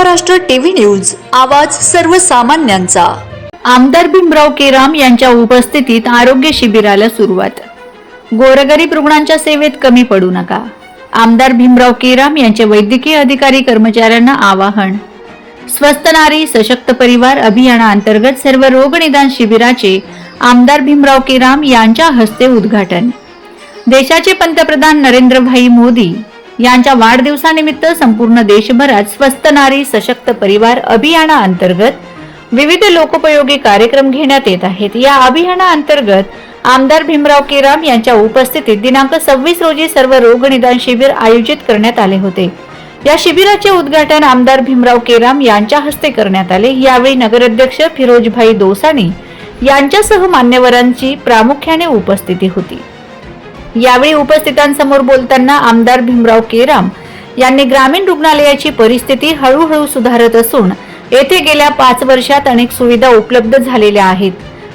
Maharashtra TV news आवाज सर्वसामान्यांचा. आमदार भीमराव केराम यांच्या उपस्थितीत आरोग्य शिबिराला सुरुवात. गोरगरीब रुग्णांच्या सेवेत कमी पडू नका. आमदार भीमराव केराम यांचे वैद्यकीय अधिकारी कर्मचाऱ्यांना आवाहन. स्वस्त नारी सशक्त परिवार अभियानाअंतर्गत सर्व रोगनिदान शिबिराचे आमदार भीमराव केराम यांच्या हस्ते उद्घाटन. देशाचे पंतप्रधान नरेंद्रभाई मोदी यांच्या वाढदिवसानिमित्त संपूर्ण देशभरात स्वस्त नारी सशक्त परिवार अभियानाअंतर्गत विविध लोकोपयोगी कार्यक्रम घेण्यात येत आहेत. या अभियानाअंतर्गत आमदार भीमराव केराम यांच्या उपस्थितीत दिनांक सव्वीस रोजी सर्व रोग निदान शिबिर आयोजित करण्यात आले होते. या शिबिराचे उद्घाटन आमदार भीमराव केराम यांच्या हस्ते करण्यात आले. यावेळी नगराध्यक्ष फिरोजभाई दोसानी यांच्यासह मान्यवरांची प्रामुख्याने उपस्थिती होती. यावेळी उपस्थितांसमोर बोलताना आमदार भीमराव केराम यांनी ग्रामीण रुग्णालयाची परिस्थिती हळूहळू सुधारत असून येथे गेल्या पाच वर्षात अनेक सुविधा उपलब्ध झालेल्या आहेत.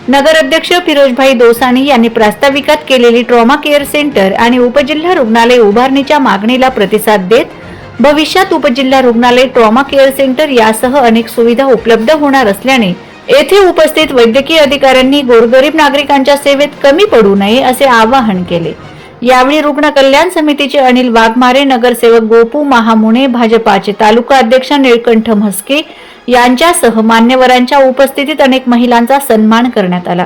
नगराध्यक्ष फिरोजभाई दोसानी यांनी प्रास्ताविकात केलेली ट्रॉमा केअर सेंटर आणि उपजिल्हा रुग्णालय उभारणीच्या मागणीला प्रतिसाद देत भविष्यात उपजिल्हा रुग्णालय ट्रॉमा केअर सेंटर यासह अनेक सुविधा उपलब्ध होणार असल्याने येथे उपस्थित वैद्यकीय अधिकाऱ्यांनी गोरगरीब नागरिकांच्या सेवेत कमी पडू नये असे आवाहन केले. यावेळी रुग्ण कल्याण समितीचे अनिल वाघमारे नगरसेवक गोपू महामुने भाजपाचे तालुका अध्यक्ष निळकंठ म्हस्के यांच्यासह मान्यवरांच्या उपस्थितीत अनेक महिलांचा सन्मान करण्यात आला.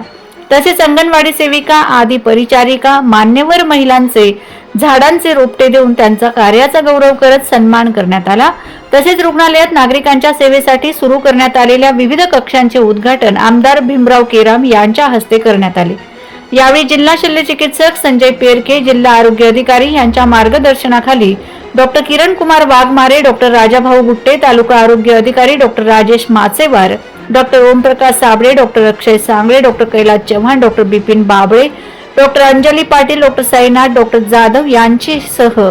तसेच अंगणवाडी सेविका आदी परिचारिका मान्यवर महिलांचे झाडांचे रोपटे देऊन त्यांचा कार्याचा गौरव करत सन्मान करण्यात आला. तसेच रुग्णालयात नागरिकांच्या सेवेसाठी सुरू करण्यात आलेल्या विविध कक्षांचे उद्घाटन आमदार भीमराव केराम यांच्या हस्ते करण्यात आले. यावेळी जिल्हा शल्य चिकित्सक संजय पेरके जिल्हा आरोग्य अधिकारी यांच्या मार्गदर्शनाखाली डॉक्टर किरण कुमार वाघमारे डॉक्टर राजाभाऊ गुट्टे तालुका आरोग्य अधिकारी doctor Rajesh Machewar doctor Omprakash Sable doctor Akshay Sangle doctor Kailas Chavan doctor Bipin Bable doctor Anjali Patil doctor Sainath doctor Jadhav यांची सह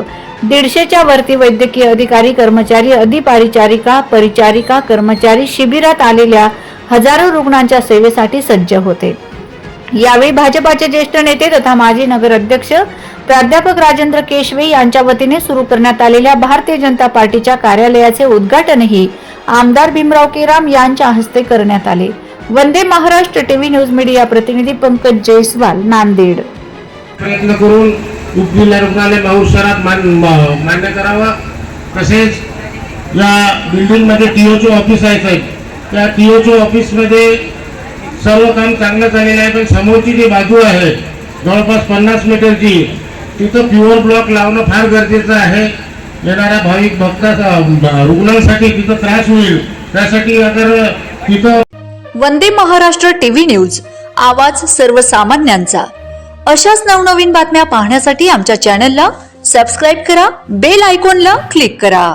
दीडशेच्या वरती वैद्यकीय अधिकारी कर्मचारी अधिपरिचारिका परिचारिका कर्मचारी शिबिरात आलेल्या हजारो रुग्णांच्या सेवेसाठी सज्ज होते. यावेळी भाजपाचे ज्येष्ठ नेते तथा माजी नगर अध्यक्ष प्राध्यापक राजेंद्र केशवे यांच्या वतीने सुरू करण्यात आलेल्या भारतीय जनता पार्टीच्या कार्यालयाचे उद्घाटनही आमदार भीमराव केराम यांच्या हस्ते करण्यात आले. Vande Maharashtra TV news media प्रतिनिधी पंकज जयस्वाल नांदेड. प्रयत्न करून उपजिल्हा रुग्णालय माहूर शहरात मान्य करावा. तसेच या बिल्डिंगमध्ये टीओचे ऑफिस आहे साहेब. त्या टीओचे ऑफिसमध्ये सर्व काम चांगलं झालेलं आहे पण समोरची जी बाजू आहे जवळपास पन्नास मीटरची तिथं प्युअर ब्लॉक लावणं फार गरजेचं आहे. येणाऱ्या भाविक भक्ता रुग्णांसाठी तिथं त्रास होईल. त्यासाठी अगर तिथं वंदे महाराष्ट्र टीव्ही न्यूज आवाज सर्वसामान्यांचा. अशाच नवनवीन बातम्या पाहण्यासाठी आमच्या चॅनलला सबस्क्राईब करा बेल आयकॉनला क्लिक करा.